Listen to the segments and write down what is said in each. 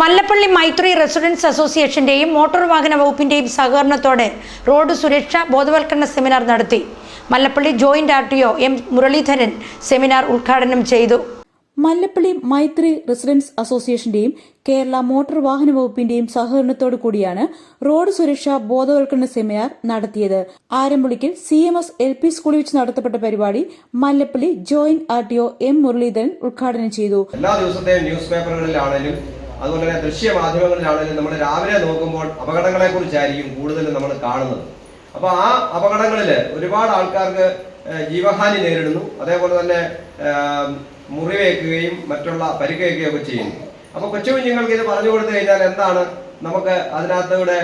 Mallappally Maithri residence അസോസിയേഷന്റെയും motor വാഹന വകുപ്പിന്റെയും സഹകരണത്തോടെ റോഡ് സുരക്ഷ ബോധവൽക്കരണ സെമിനാർ നടത്തി. Mallappally joint R T O M Muraleedharan seminar ഉദ്ഘാടനം ചെയ്തു. മല്ലപ്പള്ളി മൈത്രി റെസിഡൻസ് അസോസിയേഷന്റെയും കേരള മോട്ടോർ വാഹന വകുപ്പിന്റെയും സഹകരണത്തോടു കൂടിയാണ് റോഡ് സുരക്ഷാ ബോധവൽക്കരണ സെമിനാർ നടത്തിയത്. ആരംഭിക്കൽ C M S L P സ്കൂളിൽ വെച്ച് നടത്തപ്പെട്ട പരിപാടി Mallappally joint R T O M Muraleedharan ഉദ്ഘാടനം ചെയ്തു. എല്ലാ ദിവസത്തെയും ന്യൂസ് പേപ്പറുകളിലാണേലും അതുപോലെ തന്നെ ദൃശ്യ മാധ്യമങ്ങളിലാണെങ്കിലും നമ്മൾ രാവിലെ നോക്കുമ്പോൾ അപകടങ്ങളെ കുറിച്ചായിരിക്കും കൂടുതലും നമ്മൾ കാണുന്നത്. അപ്പോൾ ആ അപകടങ്ങളിൽ ഒരുപാട് ആൾക്കാർക്ക് ജീവഹാനി നേരിടുന്നു. അതേപോലെ തന്നെ മുറിവേക്കുകയും മറ്റുള്ള പരിക്കേൽക്കുകയും ഒക്കെ ചെയ്യുന്നു. അപ്പോൾ കൊച്ചു കുഞ്ഞുങ്ങൾക്ക് ഇത് പറഞ്ഞു കൊടുത്തു കഴിഞ്ഞാൽ എന്താണ് നമുക്ക് അതിനകത്തൂടെ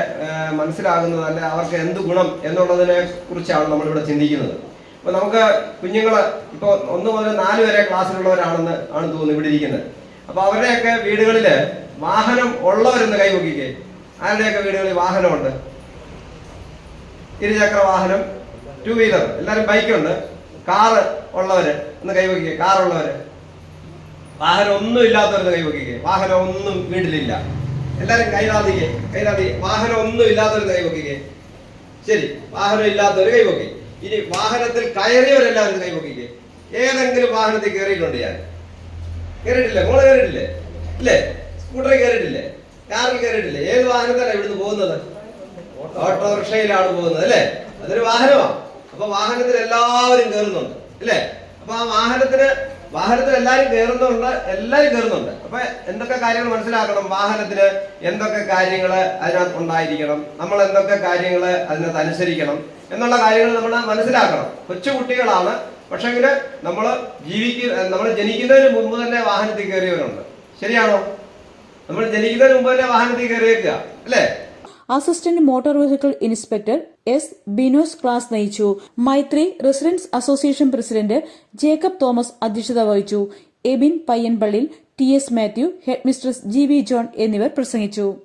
മനസ്സിലാകുന്നത് അല്ലെ അവർക്ക് എന്ത് ഗുണം എന്നുള്ളതിനെ കുറിച്ചാണ് നമ്മളിവിടെ ചിന്തിക്കുന്നത്. അപ്പോൾ നമുക്ക് കുഞ്ഞുങ്ങൾ ഇപ്പൊ ഒന്ന് മുതൽ നാല് വരെ ക്ലാസ്സിലുള്ളവരാണെന്ന് ആണ് തോന്നുന്നു ഇവിടെ ഇരിക്കുന്നത്. അപ്പൊ അവരുടെയൊക്കെ വീടുകളിൽ വാഹനം ഉള്ളവരെന്ന് കൈവക്കിക്കേ ആരുടെയൊക്കെ വീടുകളിൽ വാഹനമുണ്ട്? ഇരുചക്ര വാഹനം ടു വീലർ എല്ലാരും ബൈക്കുണ്ട് കാറ് ഉള്ളവര് ഒന്ന് കൈവക്കിക്കേ കാറുള്ളവര് വാഹനം ഒന്നും ഇല്ലാത്തവരെന്ന് കൈവക്കിക്കേ വാഹനം ഒന്നും വീട്ടിലില്ല. എല്ലാരും കൈതാതിക്കേ കൈനാതി വാഹനം ഒന്നും ഇല്ലാത്തവരെന്ന് കൈവക്കിക്കേ ശരി. വാഹനം ഇല്ലാത്തവർ കൈവക്കി ഇനി വാഹനത്തിൽ കയറിയവരെല്ലാവരും കൈവക്കിക്കേ ഏതെങ്കിലും വാഹനത്തിൽ കയറിയിട്ടുണ്ട് ഞാൻ. കയറിയിട്ടില്ലേ മോൾ കയറിയിട്ടില്ലേ ഇല്ലേ? സ്കൂട്ടറിൽ കയറിയിട്ടില്ലേ കാറിൽ കയറിയിട്ടില്ലേ ഏത് വാഹനത്തിലാണ് ഇവിടുന്ന് പോകുന്നത്? ഓട്ടോറിക്ഷയിലാണ് പോകുന്നത് അല്ലേ? അതൊരു വാഹനമാണ് അപ്പൊ വാഹനത്തിൽ എല്ലാവരും കയറുന്നുണ്ട് അല്ലേ അപ്പൊ ആ വാഹനത്തിന് വാഹനത്തിൽ എല്ലാവരും കയറുന്നുണ്ട് എല്ലാവരും കയറുന്നുണ്ട് അപ്പൊ എന്തൊക്കെ കാര്യങ്ങൾ മനസ്സിലാക്കണം? വാഹനത്തിന് എന്തൊക്കെ കാര്യങ്ങൾ അതിനകത്ത് ഉണ്ടായിരിക്കണം? നമ്മൾ എന്തൊക്കെ കാര്യങ്ങൾ അതിനകത്ത് അനുസരിക്കണം? എന്നുള്ള കാര്യങ്ങൾ നമ്മൾ മനസ്സിലാക്കണം. കൊച്ചുകുട്ടികളാണ് പക്ഷെങ്കിൽ നമ്മൾ ജീവിക്ക നമ്മൾ ജനിക്കുന്നതിന് മുമ്പ് തന്നെ വാഹനത്തിൽ കയറിയവരുണ്ട്. ശരിയാണോ? നമ്മൾ ജനിക്കുന്നതിന് മുമ്പ് തന്നെ വാഹനത്തിൽ കയറിയില്ല അല്ലേ? Assistant motor vehicle inspector S Binos class നയിച്ചു. Maithri residence association president Jacob Thomas അധ്യക്ഷത വഹിച്ചു. Ebin Payyanpallil T S Mathew head mistress G V John എന്നിവർ പ്രസംഗിച്ചു.